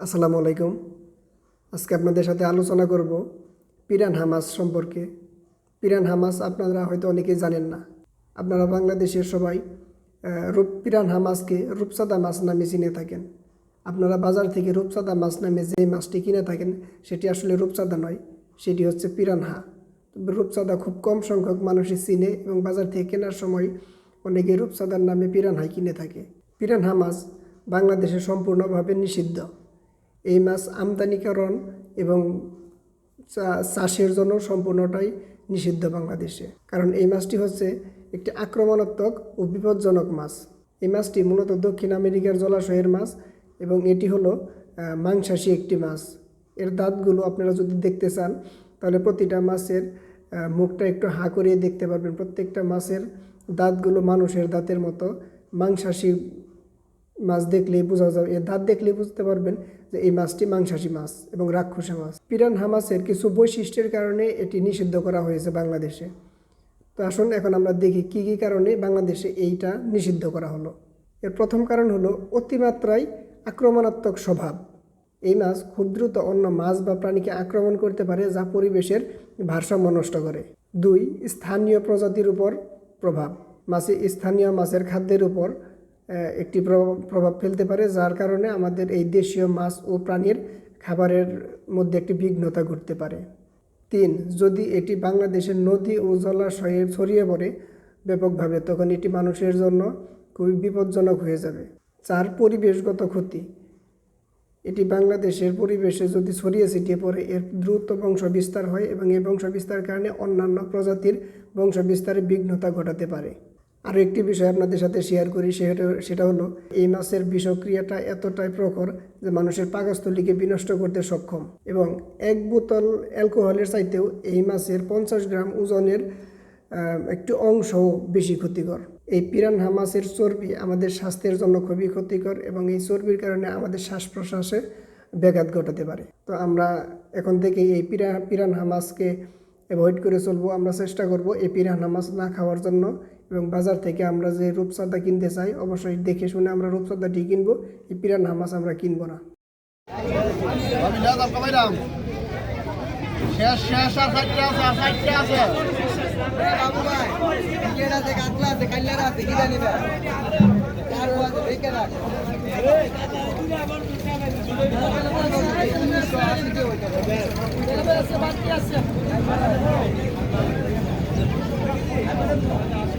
আসসালামু আলাইকুম। আজকে আপনাদের সাথে আলোচনা করব পিরান হামাস সম্পর্কে। পিরান হামাস আপনারা হয়তো অনেকেই জানেন না। আপনারা বাংলাদেশের সবাই আহ, রূপ পিরান হামাসকে রূপসাদা মাছ নামে চিনে থাকেন। আপনারা বাজার থেকে রূপসাদা মাছ নামে যে মাছটি কিনে থাকেন সেটি আসলে রূপসাদা নয় সেটি হচ্ছে পিরানহা রূপসাদা খুব কম সংখ্যক মানুষই চিনে এবং বাজার থেকে কেনার সময় অনেকে রূপসাদার নামে পিরানহাই কিনে থাকে। পিরানহা মাছ বাংলাদেশে সম্পূর্ণভাবে নিষিদ্ধ। এই মাছ আমদানিকরণ এবং চাষের জন্য সম্পূর্ণটাই নিষিদ্ধ বাংলাদেশে। কারণ এই মাছটি হচ্ছে একটি আক্রমণাত্মক ও বিপজ্জনক মাছ। এই মাছটি মূলত দক্ষিণ আমেরিকার জলাশয়ের মাছ এবং এটি হলো মাংসাশী একটি মাছ। এর দাঁতগুলো আপনারা যদি দেখতে চান, তাহলে প্রতিটা মাছের মুখটা একটু হা করিয়ে দেখতে পারবেন। প্রত্যেকটা মাছের দাঁতগুলো মানুষের দাঁতের মতো। মাংসাশী মাছ দেখলেই বোঝা যাবে এর দাঁত দেখলেই বুঝতে পারবেন যে এই মাছটি মাংসাশী মাছ এবং রাক্ষসী মাছ। পিরানহা মাছের কিছু বৈশিষ্ট্যের কারণে এটি নিষিদ্ধ করা হয়েছে বাংলাদেশে। তো আসুন এখন আমরা দেখি কী কী কারণে বাংলাদেশে এইটা নিষিদ্ধ করা হলো। এর প্রথম কারণ হলো অতিমাত্রায় আক্রমণাত্মক স্বভাব। এই মাছ খুব দ্রুত অন্য মাছ বা প্রাণীকে আক্রমণ করতে পারে যা পরিবেশের ভারসাম্য নষ্ট করে। দুই, স্থানীয় প্রজাতির উপর প্রভাব। মাছে স্থানীয় মাছের খাদ্যের উপর একটি প্রভাব ফেলতে পারে, যার কারণে আমাদের এই দেশীয় মাছ ও প্রাণীর খাবারের মধ্যে একটি বিঘ্নতা ঘটতে পারে। তিন, যদি এটি বাংলাদেশের নদী ও জলাশয়ে ছড়িয়ে পড়ে ব্যাপকভাবে, তখন এটি মানুষের জন্য খুবই বিপজ্জনক হয়ে যাবে। চার, পরিবেশগত ক্ষতি। এটি বাংলাদেশের পরিবেশে যদি ছড়িয়ে ছিটিয়ে পড়ে, এর দ্রুত বংশ বিস্তার হয় এবং এই বংশ বিস্তার কারণে অন্যান্য প্রজাতির বংশ বিস্তারে বিঘ্নতা ঘটাতে পারে। আরও একটি বিষয় আপনাদের সাথে শেয়ার করি, সেটা সেটা হলো, এই মাছের বিষক্রিয়াটা এতটাই প্রখর যে মানুষের পাকস্থলীকে বিনষ্ট করতে সক্ষম। এবং এক বোতল অ্যালকোহলের চাইতেও এই মাছের পঞ্চাশ গ্রাম ওজনের একটু অংশও বেশি ক্ষতিকর। এই পিরানহা মাছের চর্বি আমাদের স্বাস্থ্যের জন্য খুবই ক্ষতিকর এবং এই চর্বির কারণে আমাদের শ্বাস প্রশ্বাসে ব্যাঘাত ঘটাতে পারে। তো আমরা এখন থেকে এই পিরা পিরানহা মাছকে অ্যাভয়েড করে চলবো। আমরা চেষ্টা করব এই পিরানহা মাছ না খাওয়ার জন্য এবং বাজার থেকে আমরা যে রূপসাদা কিনতে চাই অবশ্যই দেখে শুনে আমরা রূপসাদাটি কিনবো। এই পিরানহা মাছ আমরা কিনবো না। শেষ শেষ আর চারটে আছে আর চারটে আছে বাবু ভাই টিকেট আছে কাতলা আছে কাল্লার আছে কি জানি না আর ও আছে। রেখে রাখ আছে।